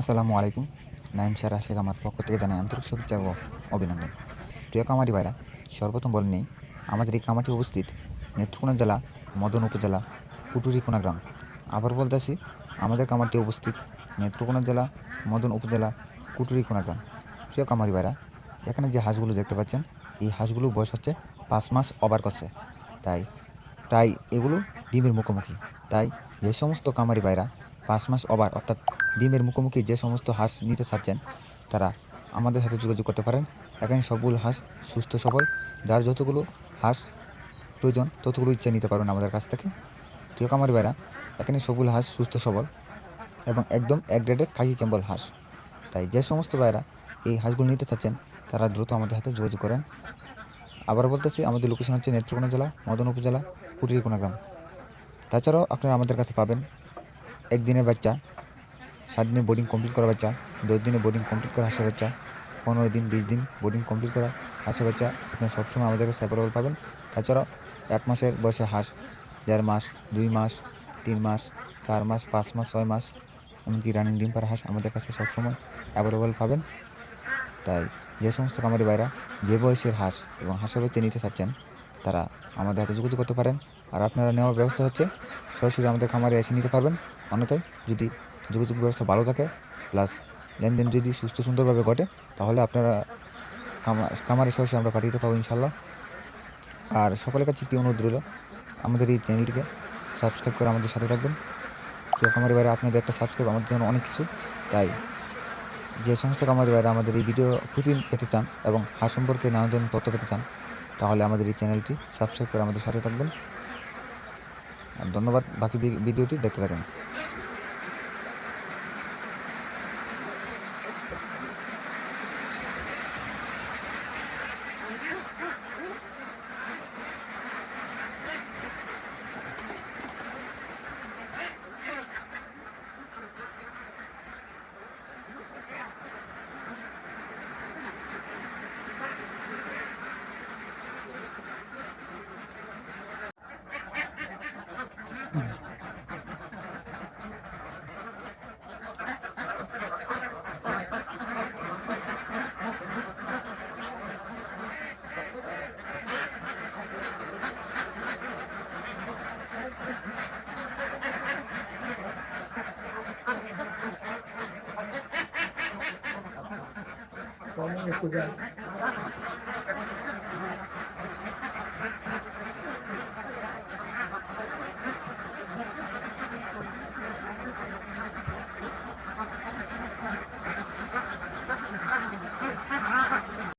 আসসালামু আলাইকুম। নাইম স্যার আশেক আমার পক্ষ থেকে জানাই আন্তরিক শুভেচ্ছা ও অভিনন্দন। প্রিয় কামারি ভাইরা, সর্বপ্রথম বলে নেই, আমাদের এই কামাটি অবস্থিত নেত্রকোনা জেলা, মদন উপজেলা কুটুরিকোনা গ্রাম। আবার বলতেছি, আমাদের কামারটি অবস্থিত নেত্রকোনা জেলা, মদন উপজেলা কুটুরিকোনা গ্রাম। প্রিয় কামারি ভাইরা, এখানে যে হাঁসগুলো দেখতে পাচ্ছেন, এই হাঁসগুলো বয়স হচ্ছে পাঁচ মাস ওভার করছে। তাই তাই এগুলো ডিমের মুখোমুখি। তাই যে সমস্ত কামারি ভাইরা পাঁচ মাস ওভার, অর্থাৎ ডিমের মুখোমুখি যে সমস্ত হাঁস নিতে চাচ্ছেন, তারা আমাদের সাথে যোগাযোগ করতে পারেন। এখানে সবগুলো হাঁস সুস্থ, সবল, যার যতগুলো হাঁস প্রয়োজন, ততগুলো ইচ্ছা নিতে পারবেন আমাদের কাছ থেকে। প্রিয় কামার বেড়া এখানে সবগুলো হাঁস সুস্থ, সবল এবং একদম এক গ্রেডের খাকি ক্যাম্বল হাঁস। তাই যে সমস্ত ভাইরা এই হাঁসগুলো নিতে চাচ্ছেন, তারা দ্রুত আমাদের হাতে যোগাযোগ করেন। আবার বলতেছি, আমাদের লোকেশন হচ্ছে নেত্রকোনা জেলা মদন উপজেলা কুটিরিকোনা গ্রাম। তাছাড়াও আপনারা আমাদের কাছে পাবেন একদিনের বাচ্চা সাত দিনে বোর্ডিং কমপ্লিট করা বাচ্চা, দশ দিনে বোর্ডিং কমপ্লিট করা হাঁসের বাচ্চা, পনেরো দিন, বিশ দিন বোর্ডিং কমপ্লিট করা হাঁসের বাচ্চা আপনারা সবসময় আমাদের কাছে অ্যাভেলেবল পাবেন। তাছাড়াও এক মাসের বয়সে হাঁস, দেড় মাস, দুই মাস, তিন মাস, চার মাস, পাঁচ মাস, ছয় মাস, এমনকি রানিং ডিম পাড়া হাঁস আমাদের কাছে সবসময় অ্যাভেলেবল পাবেন। তাই যে সমস্ত কামারি ভাইরা যে বয়সের হাঁস এবং হাঁসের বাচ্চা নিতে চাচ্ছেন, তারা আমাদের হাতে যোগাযোগ করতে পারেন। আর আপনারা নেওয়ার ব্যবস্থা হচ্ছে সরাসরি আমাদের খামারে এসে নিতে পারবেন। অন্যথায় যদি যোগাযোগ ব্যবস্থা ভালো থাকে প্লাস লেনদেন যদি সুস্থ সুন্দরভাবে ঘটে, তাহলে আপনারা কামা, কামারে সরাসরি আমরা পাঠিয়ে দিতে পারব ইনশাল্লাহ আর সকলের কাছে কি অনুরোধ রইল, আমাদের এই চ্যানেলটিকে সাবস্ক্রাইব করে আমাদের সাথে থাকবেন। প্রিয় কামারি বাইরে আপনাদের একটা সাবস্ক্রাইব আমাদের জন্য অনেক কিছু, তাই যে সমস্ত কামারি বাইরে আমাদের এই ভিডিও প্রতিদিন পেতে চান এবং হাঁস সম্পর্কে নানা ধরনের তথ্য পেতে চান, তাহলে আমাদের এই চ্যানেলটি সাবস্ক্রাইব করে আমাদের সাথে থাকবেন। ধন্যবাদ, বাকি ভিডিওটি দেখতে থাকেন। Kamu a escuchar.